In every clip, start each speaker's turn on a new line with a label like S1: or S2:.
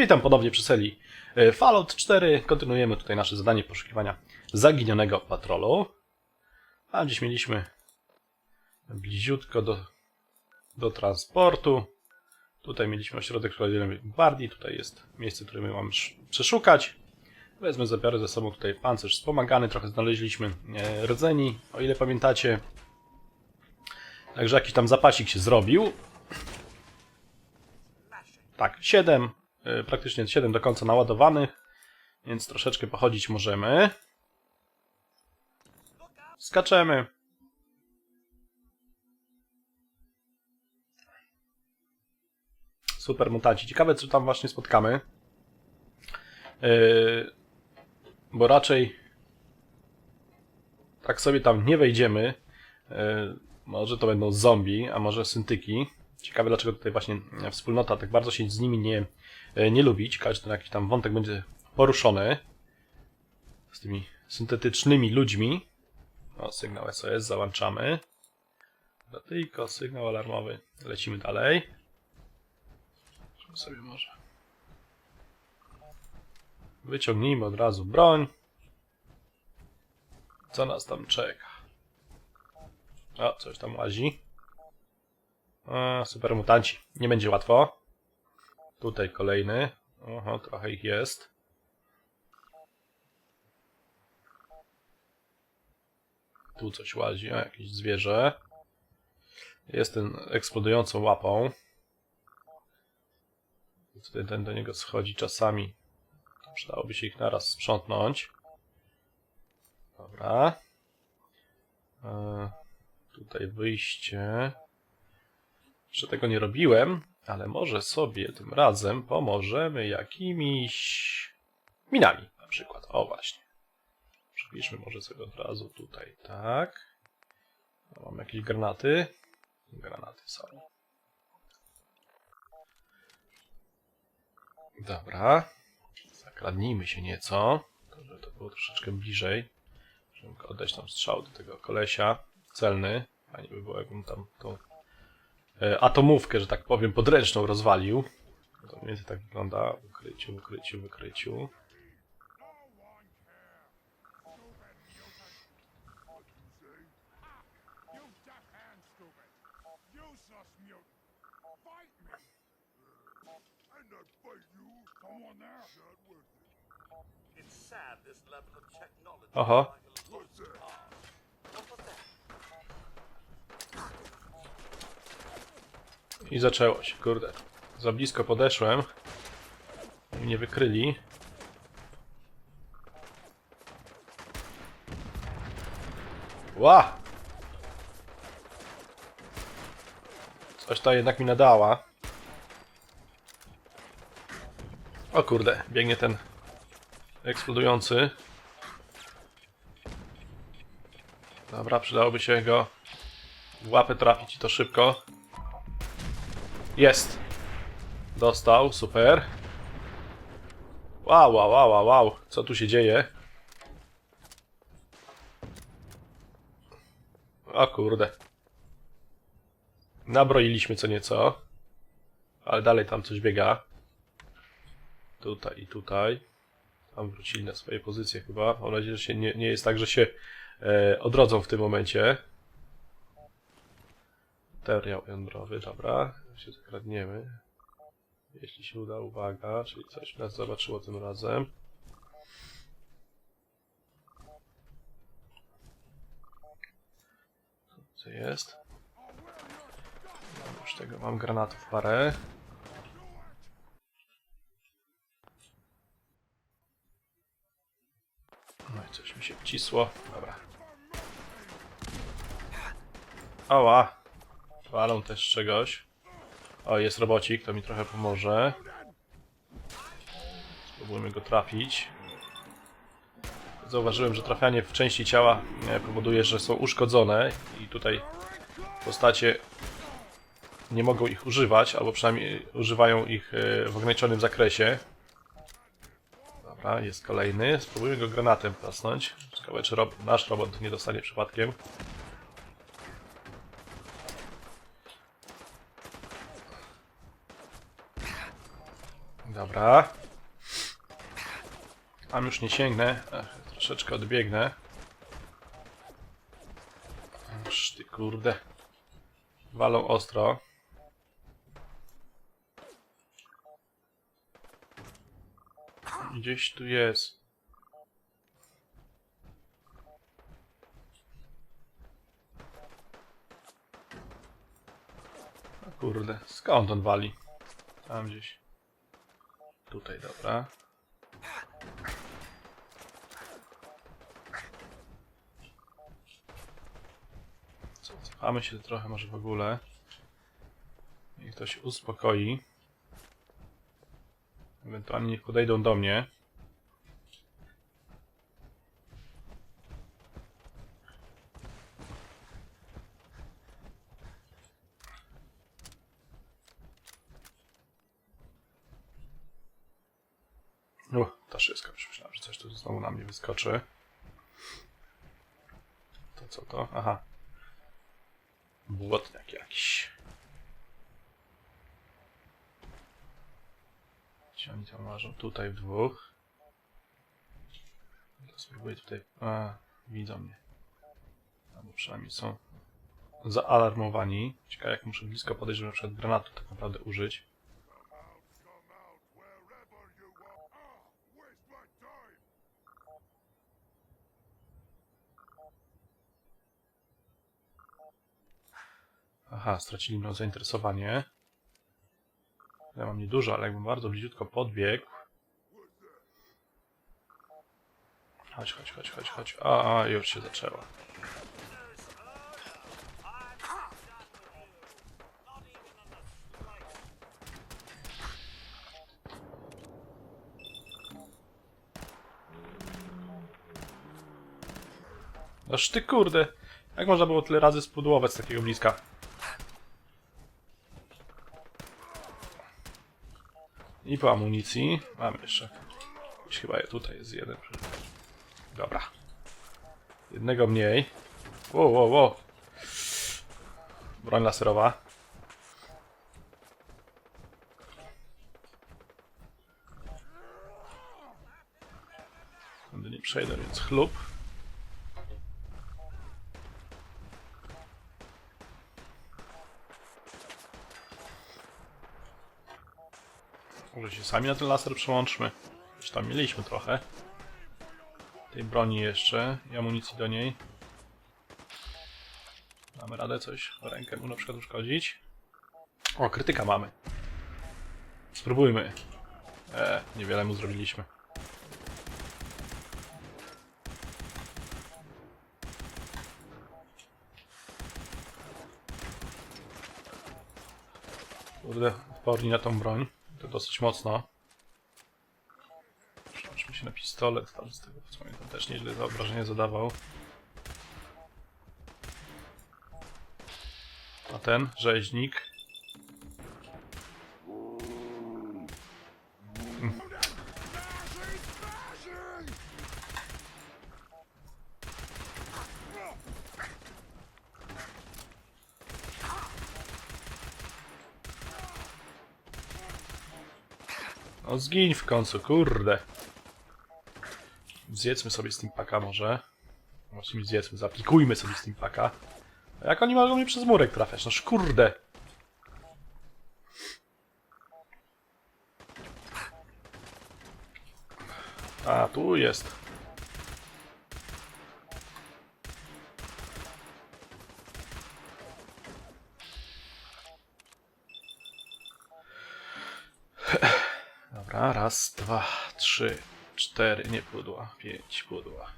S1: witam ponownie przy seli e, Fallout 4. Kontynuujemy tutaj nasze zadanie poszukiwania zaginionego patrolu. A dziś mieliśmy bliziutko do, do transportu. Tutaj mieliśmy ośrodek szkoleniowy gwardii. Tutaj jest miejsce, które my mamy sz- przeszukać. Wezmę, zabiorę ze sobą tutaj pancerz wspomagany. Trochę znaleźliśmy e, rdzeni, o ile pamiętacie. Także jakiś tam zapasik się zrobił. Tak, 7, y, praktycznie 7 do końca naładowanych, więc troszeczkę pochodzić możemy. Skaczemy. Super mutanci. Ciekawe, co tam właśnie spotkamy. Yy, bo raczej tak sobie tam nie wejdziemy. Yy, może to będą zombie, a może syntyki. Ciekawe, dlaczego tutaj właśnie wspólnota tak bardzo się z nimi nie, e, nie lubi. Ciekawe, czy ten jakiś tam wątek będzie poruszony z tymi syntetycznymi ludźmi. O, sygnał SOS, załączamy. Tylko sygnał alarmowy. Lecimy dalej. Sobie może. Wyciągnijmy od razu broń. Co nas tam czeka? O, coś tam łazi. A, super mutanci. Nie będzie łatwo. Tutaj kolejny. Oho, trochę ich jest. Tu coś łazi, a jakieś zwierzę. Jest ten eksplodującą łapą. Tutaj ten do niego schodzi czasami. Przydałoby się ich naraz sprzątnąć. Dobra. E, tutaj wyjście. Jeszcze tego nie robiłem, ale może sobie tym razem pomożemy jakimiś minami na przykład. O właśnie. Przepiszmy może sobie od razu tutaj, tak. Mam jakieś granaty. Granaty są. Dobra. Zakradnijmy się nieco, żeby to było troszeczkę bliżej. Żeby oddać tam strzał do tego kolesia. Celny. Fajnie by było, jakbym tam tą atomówkę, że tak powiem, podręczną rozwalił. To mniej więcej tak wygląda. Ukryciu, ukryciu, w ukryciu. I zaczęło się, kurde. Za blisko podeszłem. Mnie wykryli. Ła! Coś ta jednak mi nadała. O kurde, biegnie ten eksplodujący. Dobra, przydałoby się go w łapę trafić i to szybko. Jest. Dostał, super. Wow, wow, wow, wow, wow. Co tu się dzieje? O kurde. Nabroiliśmy co nieco. Ale dalej tam coś biega. Tutaj i tutaj. Tam wrócili na swoje pozycje chyba. Mam nadzieję, że się nie, nie jest tak, że się e, odrodzą w tym momencie. Materiał jądrowy, dobra. Się zakradniemy. Jeśli się uda, uwaga, czyli coś nas zobaczyło tym razem. Co jest? Już tego mam granatów parę. No i coś mi się wcisło. Dobra. Oła! Walą też czegoś. O, jest robocik, to mi trochę pomoże. Spróbujmy go trafić. Zauważyłem, że trafianie w części ciała e, powoduje, że są uszkodzone i tutaj postacie nie mogą ich używać, albo przynajmniej używają ich e, w ograniczonym zakresie. Dobra, jest kolejny. Spróbujmy go granatem pasnąć. Ciekawe, czy rob nasz robot nie dostanie przypadkiem. Dobra. Tam już nie sięgnę. Ech, troszeczkę odbiegnę. Aż ty kurde. Walą ostro. Gdzieś tu jest. Kurde, skąd on wali? Tam gdzieś. Tutaj, dobra. Co, cofamy się trochę może w ogóle. Niech to się uspokoi. Ewentualnie niech podejdą do mnie. O, ta szyska. Już myślałem, że coś tu znowu wyskoczy. To co to? Aha. Błotniak jakiś. Gdzie oni tam łażą? Tutaj w dwóch. To spróbuję tutaj... A, widzą mnie. Albo przynajmniej są zaalarmowani. Ciekawe jak muszę blisko podejść, żeby na przykład granatu tak naprawdę użyć. Aha, stracili mną zainteresowanie. Ja mam niedużo, ale jakbym bardzo bliziutko podbiegł. Chodź, chodź, chodź, chodź, chodź. A, a już się zaczęło. Aż ty kurde. Jak można było tyle razy spudłować z takiego bliska? I po amunicji. Mamy jeszcze. Chyba tutaj jest jeden. Dobra. Jednego mniej. Wow, wow, wow. Broń laserowa. Tędy nie przejdę, więc chlub. Może się sami na ten laser przełączmy. Już tam mieliśmy trochę. Tej broni jeszcze i amunicji do niej. Mamy radę coś rękę mu na przykład uszkodzić. O, krytyka mamy. Spróbujmy. E, niewiele mu zrobiliśmy. Kurde, odporni na tą broń. To dosyć mocno. Przełączmy się na pistolet, tam z tego co pamiętam też nieźle za obrażenie zadawał. A ten, rzeźnik. No zgiń w końcu, kurde. Zjedzmy sobie Steampaka może. Właściwie zjedzmy, zapikujmy sobie Steampaka. A jak oni mogą mnie przez murek trafiać? No kurde. A, tu jest. Dobra, raz, dwa, trzy, cztery, nie pudła, pięć pudła.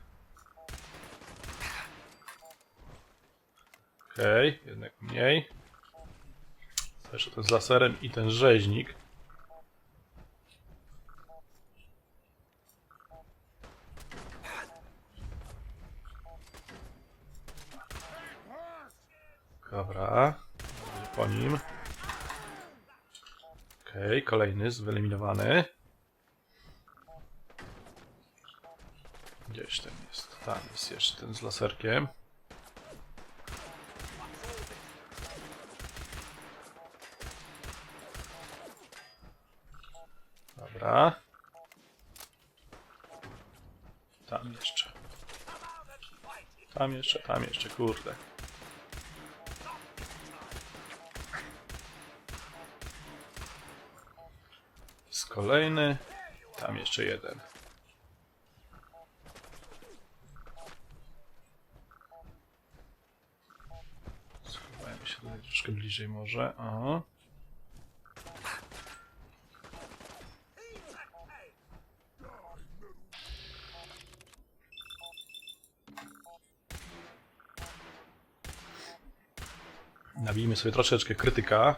S1: Okej, okay, jednak mniej. Jeszcze ten z laserem i ten rzeźnik. Dobra, po nim. Okej, okay, kolejny wyeliminowany. Gdzieś ten jest. Jeszcze ten z laserkiem. Dobra. Tam jeszcze. Tam jeszcze, tam jeszcze, kurde. Jest kolejny. Tam jeszcze jeden. Schowajmy się tutaj troszkę bliżej może. O. Nabijmy sobie troszeczkę krytyka.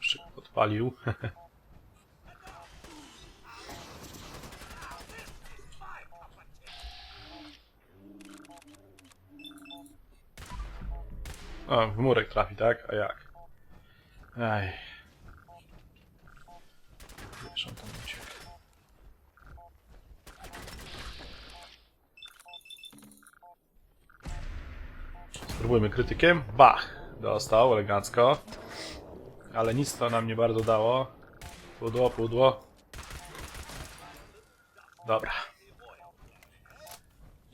S1: Jeszcze podpalił. O, w murek trafi, tak? A jak? Aj. Wiesz, on tam uciekł. Spróbujmy krytykiem. Bach! Dostał elegancko. Ale nic to nam nie bardzo dało. Pudło, pudło. Dobra.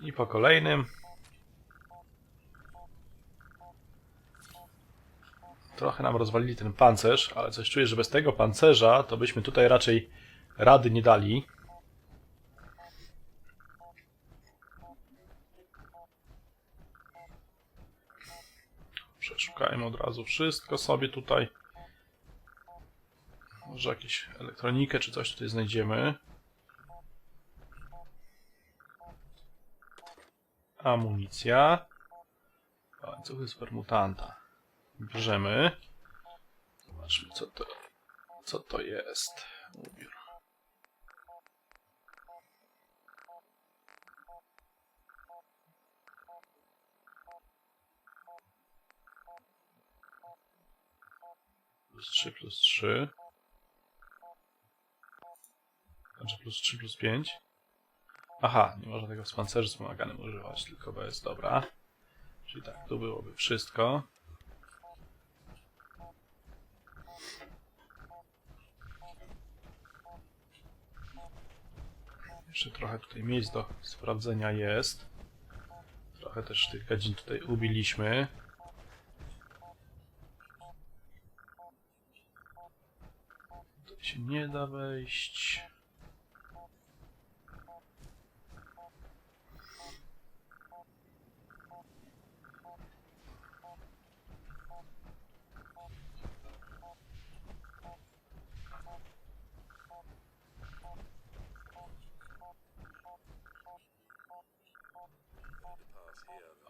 S1: I po kolejnym. Trochę nam rozwalili ten pancerz, ale coś czuję, że bez tego pancerza to byśmy tutaj raczej rady nie dali. Przeszukajmy od razu wszystko sobie tutaj. Może jakąś elektronikę czy coś tutaj znajdziemy. Amunicja. Łańcuchy z permutanta. Bierzemy. Zobaczmy co to, co to jest. Ubiór. Plus 3 plus 3. Znaczy plus 3 plus 5. Aha, nie można tego z pancerzy wspomaganym używać, tylko bez, dobra. Czyli tak, tu byłoby wszystko. Jeszcze trochę tutaj miejsc do sprawdzenia jest. Trochę też tych gadzin tutaj ubiliśmy. Tutaj się nie da wejść.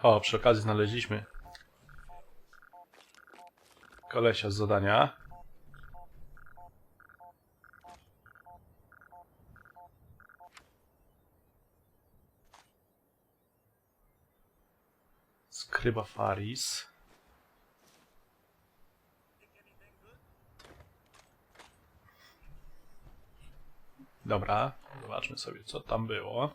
S1: O, przy okazji znaleźliśmy kolesia z zadania. Skryba Faris. Dobra, zobaczmy sobie co tam było.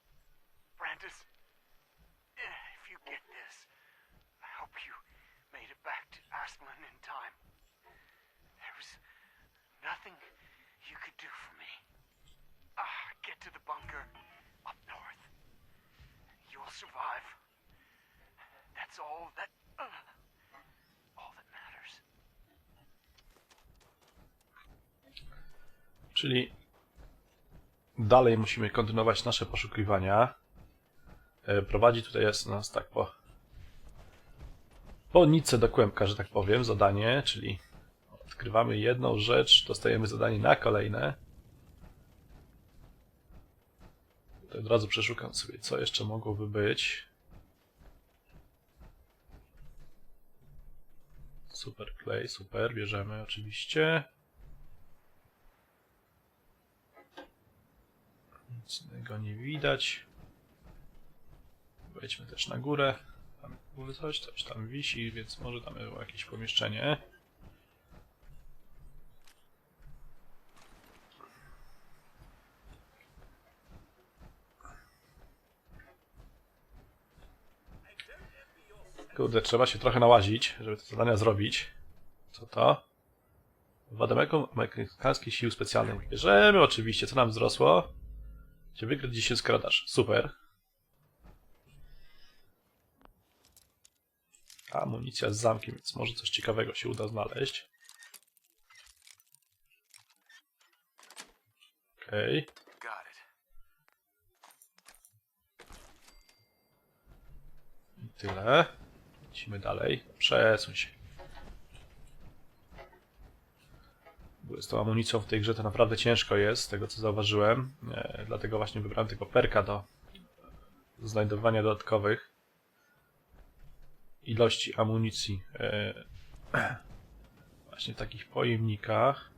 S2: Brandis, if you get this, I hope you made it back to Aslan in time. There was nothing you could do for me. Ah, get to the bunker up north. You'll survive. That's all that. Uh, all that matters.
S1: Czyli dalej musimy kontynuować nasze poszukiwania. E, Prowadzi tutaj jest nas tak po po nicę do kłębka, że tak powiem, zadanie, czyli odkrywamy jedną rzecz, dostajemy zadanie na kolejne. Tutaj razu przeszukam sobie, co jeszcze mogłoby być. Super clay, super, bierzemy oczywiście. Nic innego nie widać. Wejdźmy też na górę. Tam coś, coś tam wisi, więc może tam było jakieś pomieszczenie. Kurde, trzeba się trochę nałazić, żeby te zadania zrobić. Co to? Wademeku amerykańskich sił specjalnych. Bierzemy oczywiście, co nam wzrosło. Gdzie wykryć dzisiaj skradasz. Super. Amunicja z zamkiem, więc może coś ciekawego się uda znaleźć. Okej. I tyle. Lecimy dalej. Przesuń się. Bo z tą amunicją w tej grze to naprawdę ciężko jest, z tego co zauważyłem. E, dlatego właśnie wybrałem tego perka do znajdowania dodatkowych ilości amunicji. E, właśnie w takich pojemnikach.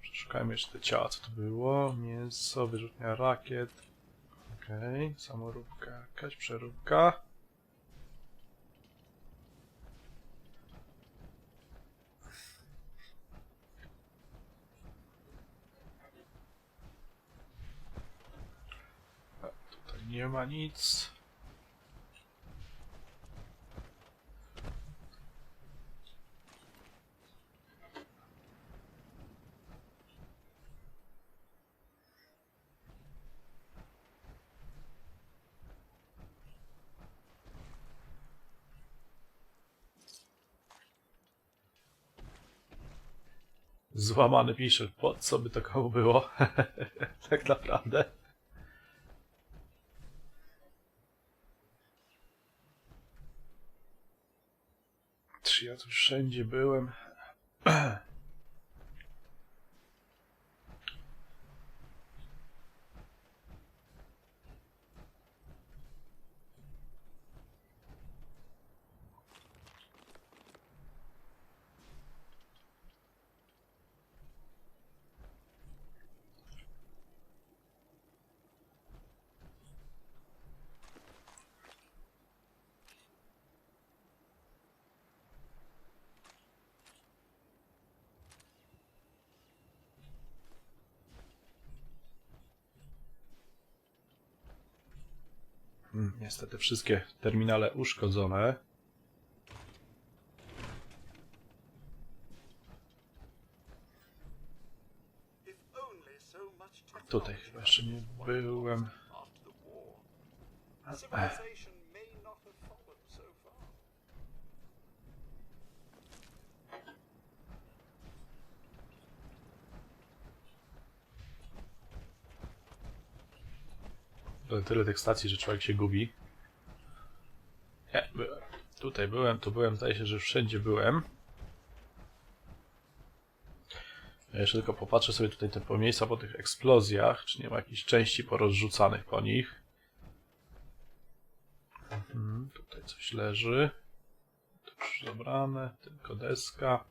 S1: Przeszukajmy jeszcze te ciała, co to było. Mięso, wyrzutnia rakiet. Okej, okay. samoróbka jakaś, przeróbka. A, Tutaj nie ma nic. Złamany pisze, po co by to komu było? tak naprawdę. Czy ja tu wszędzie byłem? Niestety wszystkie terminale uszkodzone. Tutaj chyba jeszcze nie byłem.
S3: after the war. Civilization may not have fallen so far.
S1: To Tyle tych stacji, że człowiek się gubi. Nie, byłem. Tutaj byłem, tu byłem, zdaje się, że wszędzie byłem. Ja jeszcze tylko popatrzę sobie tutaj te po miejsca po tych eksplozjach, czy nie ma jakichś części porozrzucanych po nich. Mhm, tutaj coś leży. To już zabrane, tylko deska.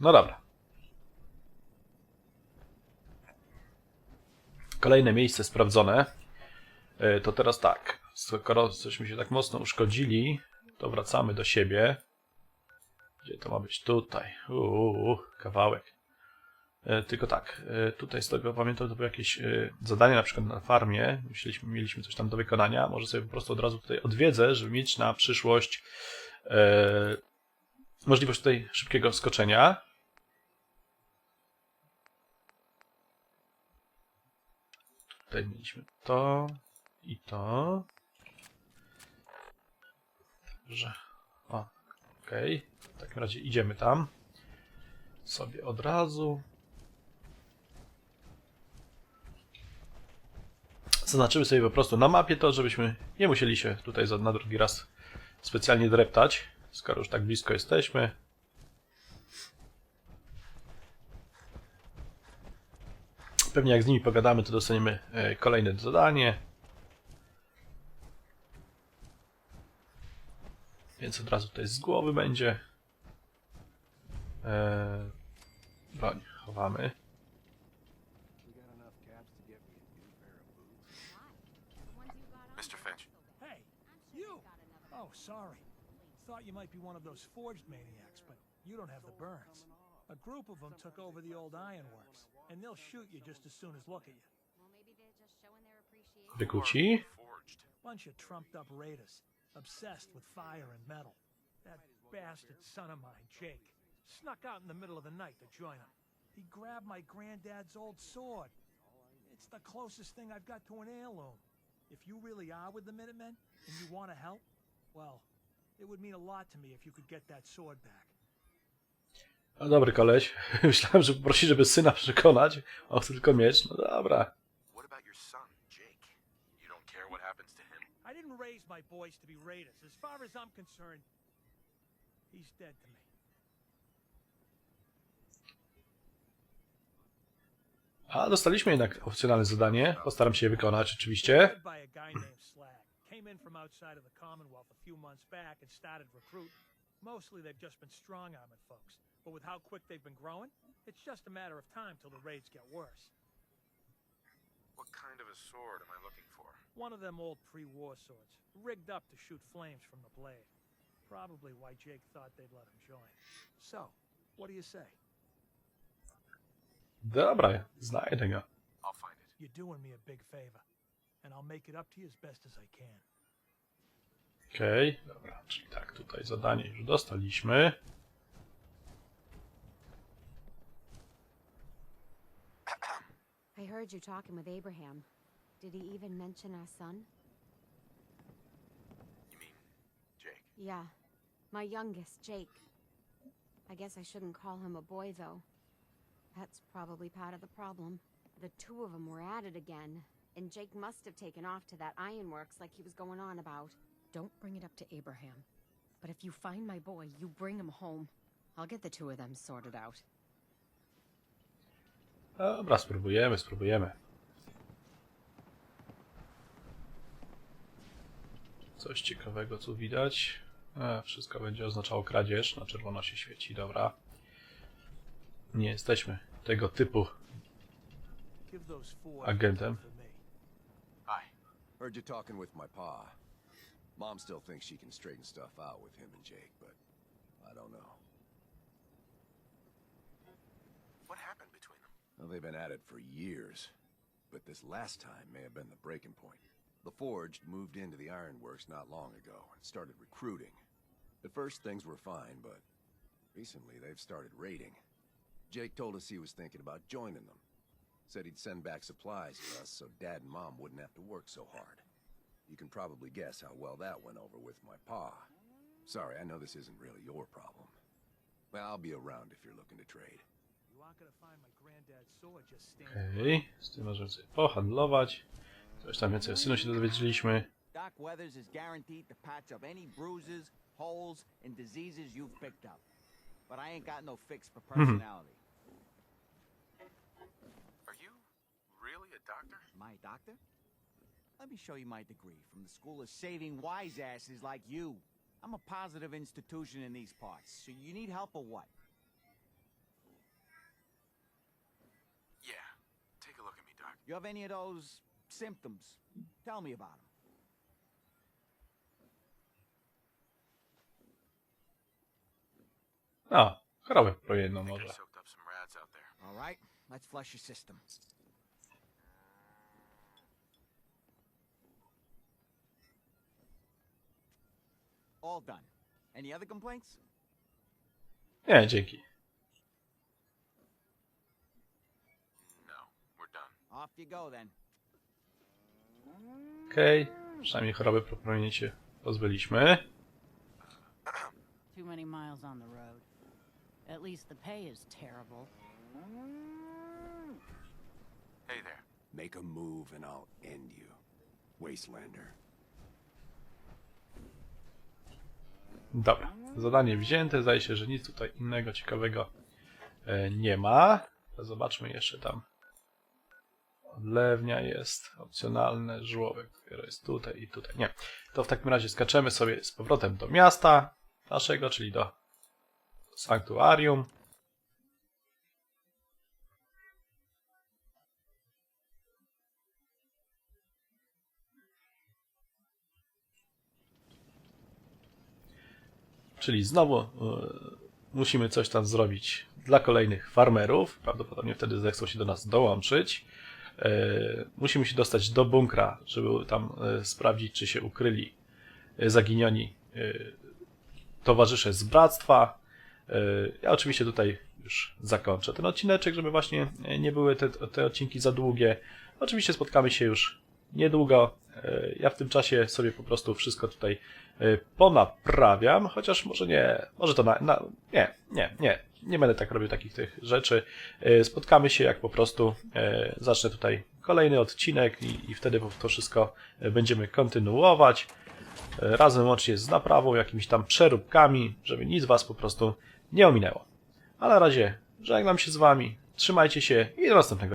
S1: No dobra. Kolejne miejsce sprawdzone. E, To teraz tak. Skoro żeśmy się tak mocno uszkodzili, to wracamy do siebie. Gdzie to ma być? Tutaj. Uuu, kawałek. E, Tylko tak, e, tutaj z tego pamiętam, to było jakieś zadanie na przykład na farmie. Myśleliśmy, mieliśmy coś tam do wykonania. Może sobie po prostu od razu tutaj odwiedzę, żeby mieć na przyszłość możliwość tutaj szybkiego skoczenia. Tutaj mieliśmy to i to. Dobrze. O, okej. W takim razie idziemy tam. Sobie od razu. Zaznaczymy sobie po prostu na mapie to, żebyśmy nie musieli się tutaj za- na drugi raz specjalnie dreptać, skoro już tak blisko jesteśmy. Pewnie jak z nimi pogadamy, to dostaniemy e, kolejne zadanie. Więc od razu tutaj z głowy będzie. E, broń chowamy.
S4: Mr. Finch.
S3: Hey, you! Oh, sorry. Thought you might be one of those forged maniacs, but you don't have the burns. A group of them took over the old ironworks, and they'll shoot you just as soon as look at you.
S5: Well, maybe they're just showing their appreciation.
S1: Wykuci.
S4: Forged.
S3: Bunch of trumped up raiders, obsessed with fire and metal. That bastard son of mine, Jake, snuck out in the middle of the night to join them. He grabbed my granddad's old sword. It's the closest thing I've got to an heirloom. If you really are with the Minutemen and you want to help, well, it would mean a lot to me if you could get that sword back.
S1: No dobry koleś. Myślałem, że poprosi, żeby syna przekonać. O, chce tylko miecz. No dobra.
S4: What about your son, Jake? You don't care what happens to him?
S3: I didn't raise my boys to be raiders. As far as I'm concerned, he's dead to me.
S1: A, dostaliśmy jednak oficjalne zadanie. Postaram się je wykonać, oczywiście.
S3: Led by a guy named Slag. Came in from outside of the Commonwealth a few months back and started recruiting. Mostly they've just been strong armored folks. But with how quick they've been growing, it's just a matter of time till the raids get worse.
S4: What kind of a sword am I looking for?
S3: One of them old pre-war swords, rigged up to shoot flames from the blade. Probably why Jake thought they'd let him join. So, what do you say?
S1: Dobra, znajdę go.
S4: I'll find it.
S3: You're doing me a big favor, and I'll make it up to you as best as I can.
S1: Okej, dobra, czyli tak, tutaj zadanie już dostaliśmy.
S5: I heard you talking with Abraham. Did he even mention our son?
S4: You mean Jake?
S5: Yeah, my youngest, Jake. I guess I shouldn't call him a boy, though. That's probably part of the problem. The two of them were at it again, and Jake must have taken off to that ironworks like he was going on about.
S6: Don't bring it up to Abraham. But if you find my boy, you bring him home. I'll get the two of them sorted out.
S1: Dobra, spróbujemy, spróbujemy. Coś ciekawego tu widać. E, wszystko będzie oznaczało kradzież. Na czerwono się świeci, dobra. Nie jesteśmy tego typu agentem.
S7: Heard you talking with my pa. Mom still thinks she can straighten stuff out with him and Jake, but I don't know. Well, they've been at it for years, but this last time may have been the breaking point. The Forged moved into the ironworks not long ago and started recruiting. At first, things were fine, but recently they've started raiding. Jake told us he was thinking about joining them. Said he'd send back supplies to us so Dad and Mom wouldn't have to work so hard. You can probably guess how well that went over with my pa. Sorry, I know this isn't really your problem. Well, I'll be around if you're looking to trade.
S3: You aren't gonna find my granddad's sword just standing.
S1: Okej, z tym możemy sobie pohandlować. Coś tam więcej o synu się dowiedzieliśmy.
S8: Doc Weathers is guaranteed to patch up any bruises, holes, and diseases you've picked up. But I ain't got no fix for hmm. personality.
S4: Are you really a doctor?
S8: my doctor? Let me show you my degree from the School of Saving Wise Asses like you. I'm a positive institution in these parts. So you need help or what? You have any of those symptoms? Tell me about them.
S1: A, ah, chorobę projedną
S4: I think I
S1: może.
S4: soaked up some rads out there.
S8: All right, let's flush your system. All done. Any other complaints?
S1: Nie, dzięki. Okej, przynajmniej choroby proponuje się pozbyliśmy.
S9: Too many miles on the road. At least the pay is terrible.
S4: Hey there.
S7: Make a move and I'll end you. wastelander.
S1: Dobra, zadanie wzięte. Zdaje się, że nic tutaj innego ciekawego e, nie ma. Zobaczmy jeszcze tam. Odlewnia jest, opcjonalne, żłobek dopiero jest tutaj i tutaj. Nie, to w takim razie skaczemy sobie z powrotem do miasta naszego, czyli do sanktuarium. Czyli znowu e, musimy coś tam zrobić dla kolejnych farmerów. Prawdopodobnie wtedy zechcą się do nas dołączyć. E, musimy się dostać do bunkra, żeby tam e, sprawdzić, czy się ukryli e, zaginioni towarzysze z bractwa. Ja oczywiście tutaj już zakończę ten odcineczek, żeby właśnie nie były te, te odcinki za długie. Oczywiście spotkamy się już niedługo. E, Ja w tym czasie sobie po prostu wszystko tutaj e, ponaprawiam, chociaż może nie, może to na, na nie, nie, nie, nie będę tak robił takich tych rzeczy. E, Spotkamy się jak po prostu zacznę tutaj kolejny odcinek i, i wtedy to wszystko będziemy kontynuować razem łącznie z naprawą, jakimiś tam przeróbkami, żeby nic was po prostu nie ominęło. A na razie żegnam się z wami, trzymajcie się i do następnego